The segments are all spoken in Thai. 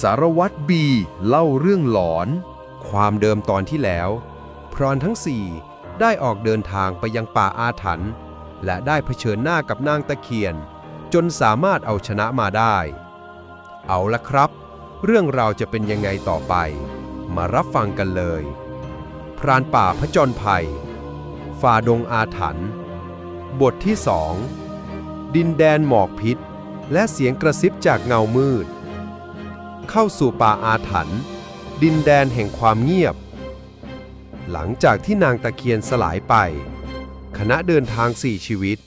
สารวัตรบีเล่าเรื่องหลอน ความเดิมตอนที่แล้ว พรานทั้งสี่ได้ออกเดินทางไปยังป่าอาถรรพ์และได้เผชิญหน้ากับนางตะเคียน จนสามารถเอาชนะมาได้ เอาละครับ เรื่องราวจะเป็นยังไงต่อไป มารับฟังกันเลย พรานป่าผจญภัยฝ่าดงอาถรรพ์บทที่สองดินแดนหมอกพิษ และเสียงกระซิบจากเงามืด เข้าสู่ป่าอาถรรพ์ดินแดนแห่งความเงียบ หลังจากที่นางตะเคียนสลายไป คณะเดินทางสี่ชีวิต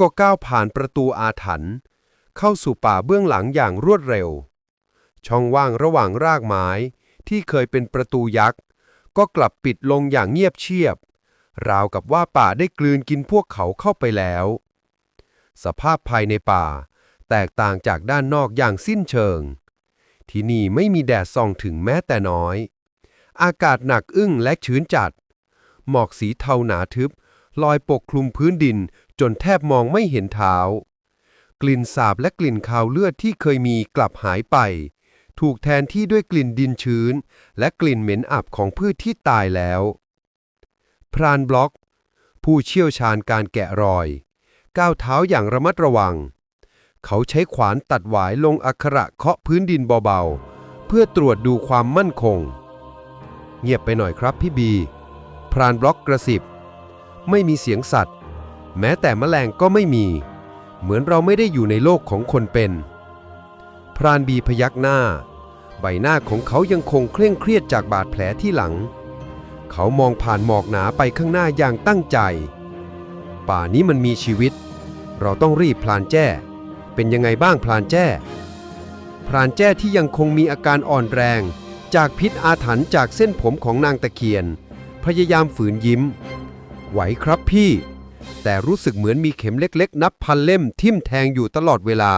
ก็ก้าวผ่านประตูอาถรรพ์เข้าสู่ป่าเบื้องหลังอย่างรวดเร็ว ช่องว่างระหว่างรากไม้ที่เคยเป็นประตูยักษ์ ก็กลับปิดลงอย่างเงียบเชียบ ราวกับว่าป่าได้กลืนกินพวกเขาเข้าไปแล้ว สภาพภายในป่า แตกต่างจากด้านนอกอย่างสิ้นเชิง ที่นี่ไม่มีแดดส่องถึงแม้แต่น้อย อากาศหนักอึ้งและชื้นจัด หมอกสีเทาหนาทึบ ลอยปกคลุมพื้นดินจนแทบมองไม่เห็นเท้า กลิ่นสาบและกลิ่นคาวเลือดที่เคยมีกลับหายไป ถูกแทนที่ด้วยกลิ่นดินชื้น และกลิ่นเหม็นอับของพืชที่ตายแล้ว พรานบล็อก ผู้เชี่ยวชาญการแกะรอย ก้าวเท้าอย่างระมัดระวัง เขาใช้ขวานตัดหวายลงอักขระเคาะพื้นดินเบาๆ เพื่อตรวจดูความมั่นคง เงียบไปหน่อยครับพี่บี พรานบล็อกกระสิบ ไม่มีเสียงสัตว์ แม้แต่แมลงก็ไม่มี เหมือนเราไม่ได้อยู่ในโลกของคนเป็น พรานบีพยักหน้า ใบหน้าของเขายังคงเคร่งเครียดจากบาดแผลที่หลัง เขามองผ่านหมอกหนาไปข้างหน้าอย่างตั้งใจ ป่านี้มันมีชีวิต เราต้องรีบพลานแจ้ เป็นยังไงบ้างพลานแจ้ พรานแจ้ที่ยังคงมีอาการอ่อนแรง จากพิษอาถรรพ์จากเส้นผมของนางตะเคียน พยายามฝืนยิ้ม ไหวครับพี่ แต่รู้สึกเหมือนมีเข็มเล็กๆ นับพันเล่มทิ่มแทงอยู่ตลอดเวลา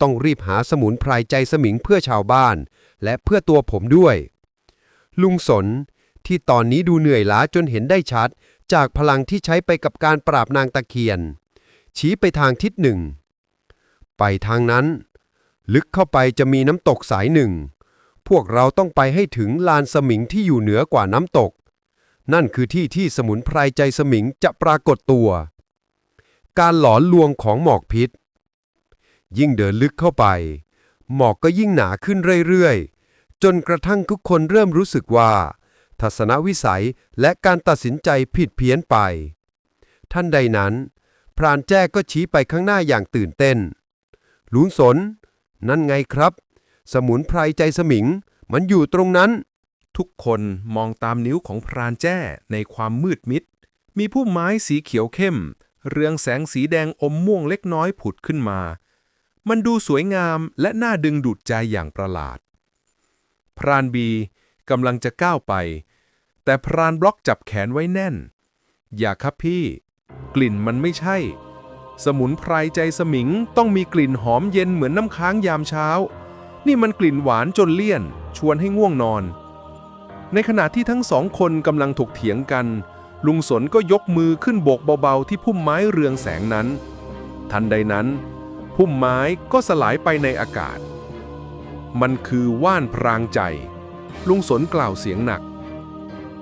ต้องรีบหาสมุนไพรใจสมิงเพื่อชาวบ้าน และเพื่อตัวผมด้วย ลุงสนที่ตอนนี้ดูเหนื่อยล้าจนเห็นได้ชัด จากพลังที่ใช้ไปกับการปราบนางตะเคียน ชี้ไปทางทิศหนึ่ง ไปทางนั้น ลึกเข้าไปจะมีน้ำตกสายหนึ่ง พวกเราต้องไปให้ถึงลานสมิงที่อยู่เหนือกว่าน้ำตก นั่นคือที่ที่สมุนไพรใจสมิงจะปรากฏตัว การหลอนลวงของหมอกพิษ ยิ่งเดินลึกเข้าไป หมอกก็ยิ่งหนาขึ้นเรื่อยๆ จนกระทั่งทุกคนเริ่มรู้สึกว่า ทัศนวิสัยและการตัดสินใจผิดเพี้ยนไป ท่านใดนั้นพรานแจ้ก็ชี้ไปข้างหน้าอย่างตื่นเต้น ลุงสน นั่นไงครับ สมุนไพรใจสมิง มันอยู่ตรงนั้น ทุกคนมองตามนิ้วของพรานแจ้ในความมืดมิด มีพุ่มไม้สีเขียวเข้ม เรืองแสงสีแดงอมม่วงเล็กน้อยผุดขึ้นมา มันดูสวยงามและน่าดึงดูดใจอย่างประหลาด พรานบีกำลังจะก้าวไป แต่พรานบล็อกจับแขนไว้แน่น อย่าครับพี่ กลิ่นมันไม่ใช่ สมุนไพรใจสมิงต้องมีกลิ่นหอมเย็นเหมือนน้ำค้างยามเช้า นี่มันกลิ่นหวานจนเลี่ยน ชวนให้ง่วงนอน ในขณะที่ทั้งสองคนกำลังถกเถียงกัน ลุงสนก็ยกมือขึ้นโบกเบาๆ ที่พุ่มไม้เรืองแสงนั้น ทันใดนั้น พุ่มไม้ก็สลายไปในอากาศ มันคือว่านพรางใจ ลุงสนกล่าวเสียงหนัก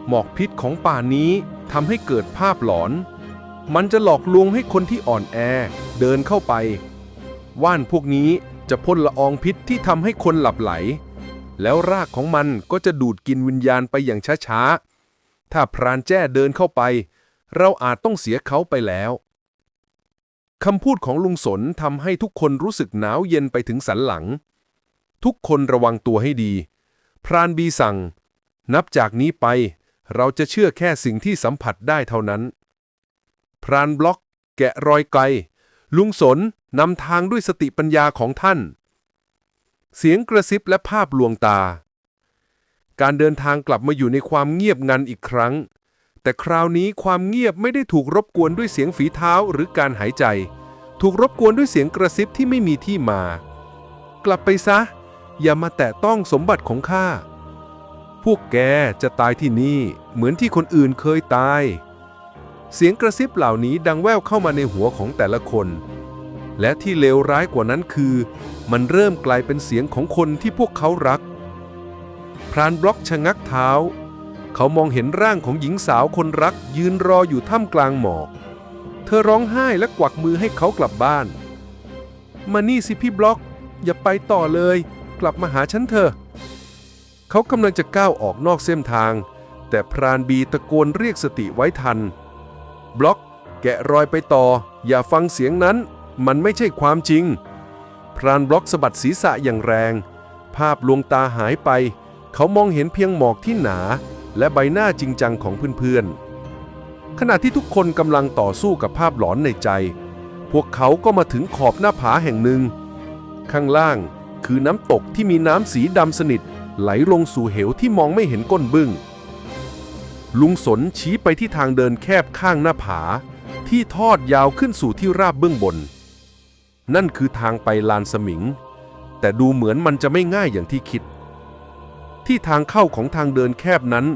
หมอกพิษของป่านี้ทำให้เกิดภาพหลอน มันจะหลอกลวงให้คนที่อ่อนแอ เดินเข้าไป ว่านพวกนี้จะพ่นละอองพิษที่ทำให้คนหลับไหล แล้วรากของมันก็จะดูดกินวิญญาณไปอย่างช้าๆ ถ้าพรานแจ้เดินเข้าไป เราอาจต้องเสียเขาไปแล้วคำพูดของลุงสนทำให้ทุกคนรู้สึกหนาวเย็นไปถึงสันหลัง ทุกคนระวังตัวให้ดี พรานบีสั่ง นับจากนี้ไป เราจะเชื่อแค่สิ่งที่สัมผัสได้เท่านั้น พรานบล็อก แกะรอยไกล ลุงสนนำทางด้วยสติปัญญาของท่าน เสียงกระซิบและภาพลวงตา การเดินทางกลับมาอยู่ในความเงียบงันอีกครั้ง แต่คราวนี้ความเงียบไม่ได้ถูกรบกวนด้วยเสียงฝีเท้าหรือการหายใจ ถูกรบกวนด้วยเสียงกระซิบที่ไม่มีที่มา กลับไปซะ อย่ามาแตะต้องสมบัติของข้าพวกแกจะตายที่นี่เหมือนที่คนอื่นเคยตาย เสียงกระซิบเหล่านี้ดังแว่วเข้ามาในหัวของแต่ละคน และที่เลวร้ายกว่านั้นคือ มันเริ่มกลายเป็นเสียงของคนที่พวกเขารัก พรานบล็อกชะงักเท้า เขามองเห็นร่างของหญิงสาวคนรัก ยืนรออยู่ท่ามกลางหมอก เธอร้องไห้และกวักมือให้เขากลับบ้าน มานี่สิพี่บล็อก อย่าไปต่อเลย กลับมาหาฉันเถอะเขากำลังจะก้าวออกนอกเส้นทาง แต่พรานบีตะโกนเรียกสติไว้ทัน บล็อก แกะรอยไปต่อ อย่าฟังเสียงนั้น มันไม่ใช่ความจริง พรานบล็อกสะบัดศีรษะอย่างแรง ภาพลวงตาหายไป เขามองเห็นเพียงหมอกที่หนา และใบหน้าจริงจังของเพื่อนๆ ขณะที่ทุกคนกำลังต่อสู้กับภาพหลอนในใจ พวกเขาก็มาถึงขอบหน้าผาแห่งหนึ่ง ข้างล่างคือน้ำตกที่มีน้ำสีดำสนิท ไหลลงสู่เหวที่มองไม่เห็นก้นบึ้ง ลุงสนชี้ไปที่ทางเดินแคบข้างหน้าผา ที่ทอดยาวขึ้นสู่ที่ราบเบื้องบน นั่นคือทางไปลานสมิง แต่ดูเหมือนมันจะไม่ง่ายอย่างที่คิด ที่ทางเข้าของทางเดินแคบนั้น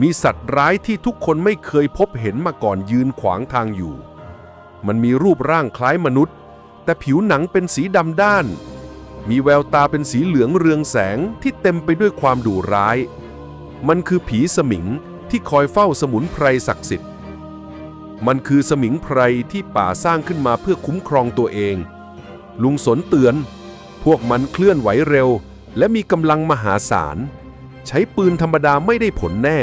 มีสัตว์ร้ายที่ทุกคนไม่เคยพบเห็นมาก่อนยืนขวางทางอยู่ มันมีรูปร่างคล้ายมนุษย์ แต่ผิวหนังเป็นสีดำด้าน มีแววตาเป็นสีเหลืองเรืองแสงที่เต็มไปด้วยความดุร้าย มันคือผีสมิง ที่คอยเฝ้าสมุนไพรศักดิ์สิทธิ์ มันคือสมิงไพรที่ป่าสร้างขึ้นมาเพื่อคุ้มครองตัวเอง ลุงสนเตือน พวกมันเคลื่อนไหวเร็ว และมีกำลังมหาศาล ใช้ปืนธรรมดาไม่ได้ผลแน่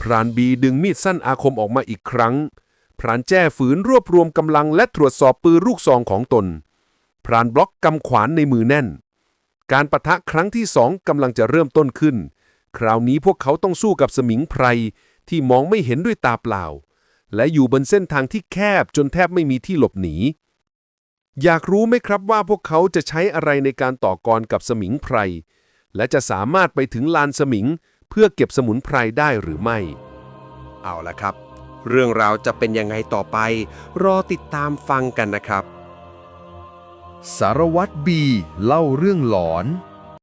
พรานบีดึงมีดสั้นอาคมออกมาอีกครั้ง พรานแจ้ฝืนรวบรวมกำลังและตรวจสอบปืนลูกซองของตน พรานบล็อกกำขวานในมือแน่น การประทะครั้งที่สองกำลังจะเริ่มต้นขึ้น คราวนี้พวกเขาต้องสู้กับสมิงไพรที่มองไม่เห็นด้วยตาเปล่า และอยู่บนเส้นทางที่แคบจนแทบไม่มีที่หลบหนี อยากรู้ไหมครับว่าพวกเขาจะใช้อะไรในการต่อกรกับสมิงไพร และจะสามารถไปถึงลานสมิง เพื่อเก็บสมุนไพรได้หรือไม่ เอาละครับ เรื่องราวจะเป็นยังไงต่อไป รอติดตามฟังกันนะครับ สารวัตรบี เล่าเรื่องหลอน